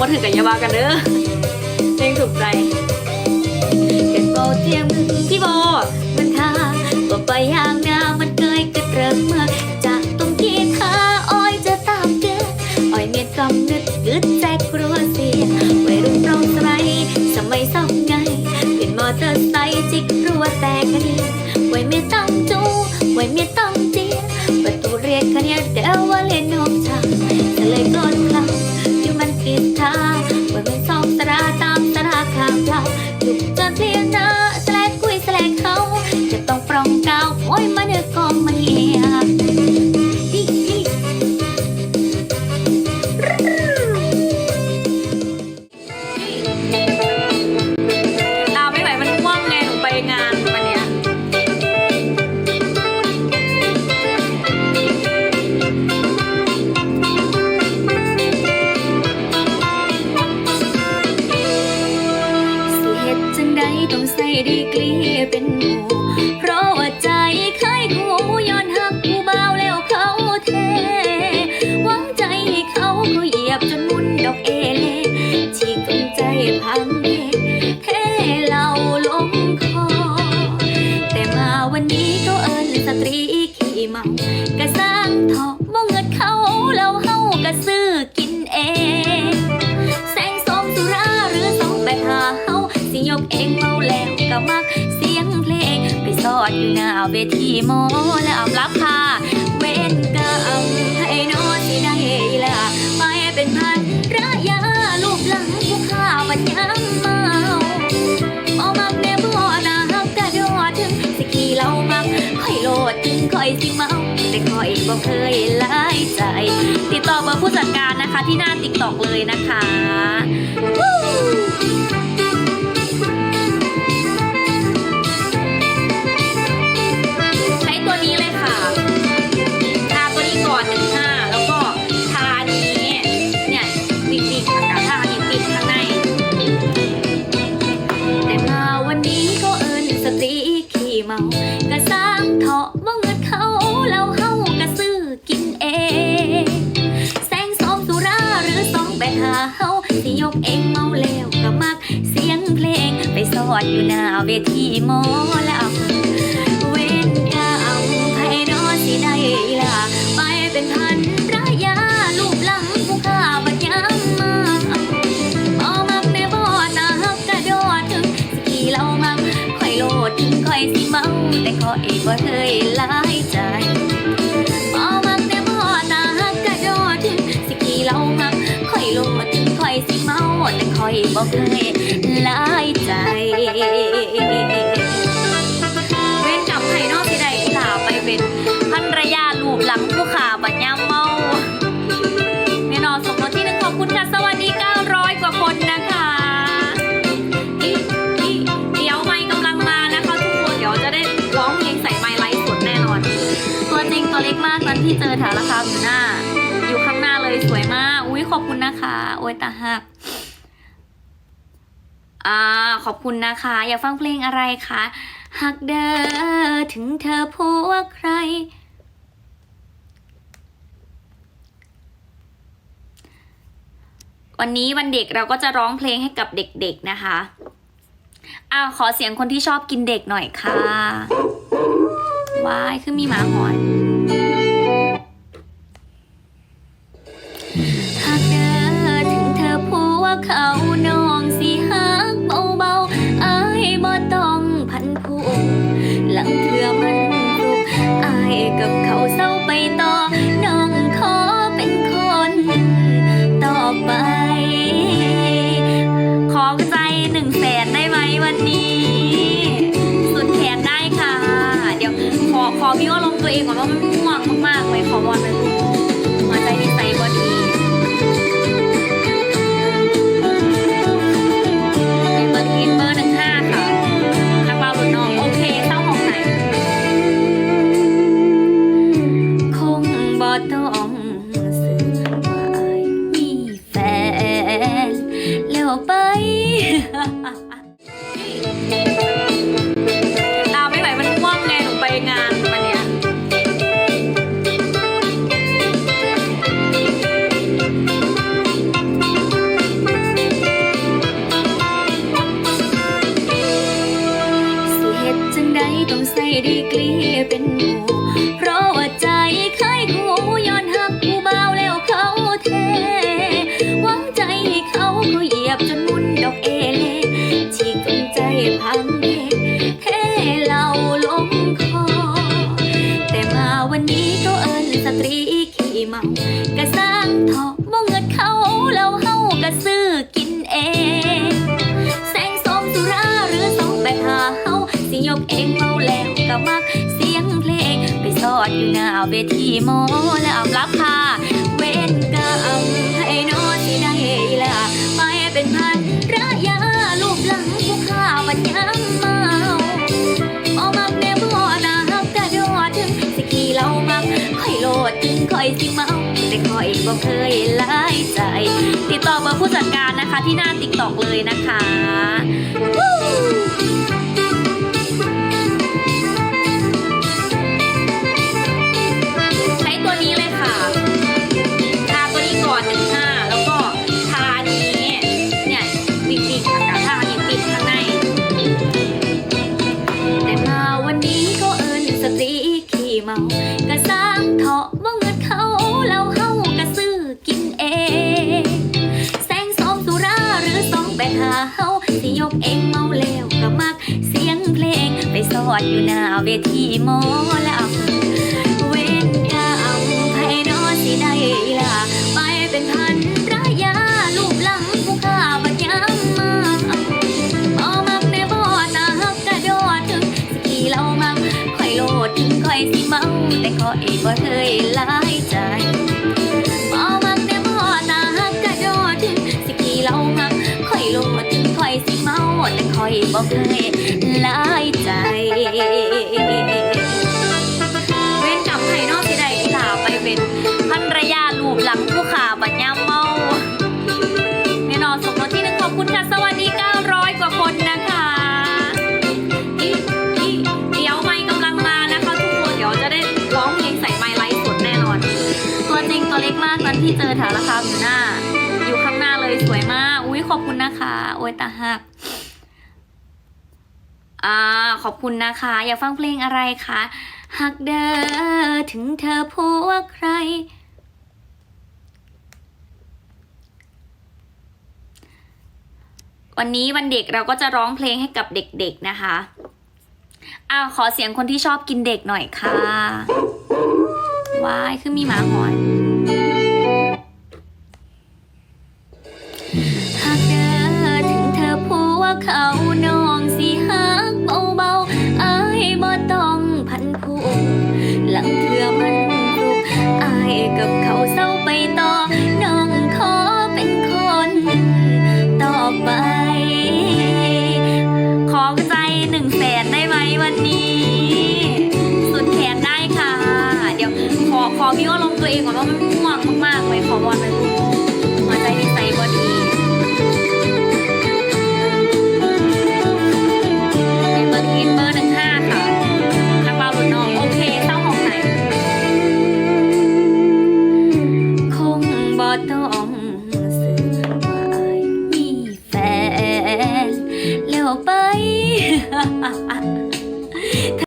มาถึงกันยาบากันเด้อเพลงถูกใจเก็บโบเทียมมึงที่โบมันทาก็ไปย่างนามันเคยกระเริง อยู่หน้าเวทีหมแล้วรับค่ะเว้นกรรมให้นอนที่ได้ละไปเป็นพันระยะลูกหลังผู้ข้าวันยามเมาเอามักแน่บ่นาฮักกระโดดถึงสิขี่เรามักค่อยโลดถึงค่อยสิเมาแต่ค่อยบ่เคยลายใจ ติดต่อเบอร์ผู้จัดการนะคะที่หน้าติ๊กตอกเลยนะคะ อยู่หน้าเวทีหมอลำเว้นกรรมไพนอสิได้ล่ะไปเป็นพันระยะลูบหลังผู้ข้าบัดยามมาพอมักในบ่อนาฮักกระโดดถึงสกีเรามักค่อยโลดถึงค่อยสิเมาแต่ขอเอกว่าเคยลายใจพอมักในบ่อนาฮักกระโดดถึงสกีเรามักค่อยโลดถึงค่อยสิเมาแต่ขอเอกว่เคยลายใจ เว้นกับไข่นอกที่ใดที่ลาไปเป็นภรรยาลูกหลังผู้ขาบัดยามเมาแน่นอนสมรสที่หนึ่งขอบคุณค่ะ สวัสดี 900 กว่าคนนะคะอีอีเดี๋ยวไม่กำลังมานะคะทุกคน เดี๋ยวจะได้ร้องเพลงใส่ไม้ไลฟ์สดแน่นอน ตัวจริงตัวเล็กมากนั้นที่เจอแถวราคาอยู่หน้า อยู่ข้างหน้าเลยสวยมาก อุ้ยขอบคุณนะคะ โอ้ยตาหัก อ่าขอบคุณนะคะ อยากฟังเพลงอะไรคะหักเด้อถึงเธอผัวใคร วันนี้วันเด็กเราก็จะร้องเพลงให้กับเด็กๆนะคะอ้าวขอเสียงคนที่ชอบกินเด็กหน่อยค่ะว้ายคือมีหมาหอน วันนี้ สุดแขนได้ค่ะ เดี๋ยวขอขอพี่ว่าลงตัวเองก่อนว่ามัน เวทีหมอแล้วอารับค่ะ เว้นกรรมให้นอนที่ได้ละไปเป็นพันระยะลูกหลังผู้ข้าวันยามเมาออกมักแน่บ่อนาฮักกะโดดถึงสิขี่เรามักค่อยโลดถึงค่อยสิเมาแต่ค่อยบ่เคยลายใจ ติดต่อเบอร์ผู้จัดการนะคะที่หน้าติ๊กตอกเลยนะคะ เวทีหมอลำเว้นกรรมให้นอนสิได้ล่ะไปเป็นพันระยะลูกหลังผู้ข้าบัดยามมาพอมักในบ่อตาฮักกระโดดถึงสกีเรามักค่อยโลดถึงค่อยสิเมาแต่ขอเอกบ่เคยหลายใจพอมักในบ่อตาฮักกระโดดถึงสกีเรามักค่อยโลดถึงค่อยสิเมาแต่ค่อยบ่เคยลา แถวราคาอยู่หน้า อยู่ข้างหน้าเลยสวยมาก อุ้ยขอบคุณนะคะ โอ้ยตาหักอ่าขอบคุณนะคะ อยากฟังเพลงอะไรคะหักเด้อถึงเธอผัวใคร วันนี้วันเด็กเราก็จะร้องเพลงให้กับเด็กๆนะคะอ้าวขอเสียงคนที่ชอบกินเด็กหน่อยค่ะว้ายคือมีหมาหอน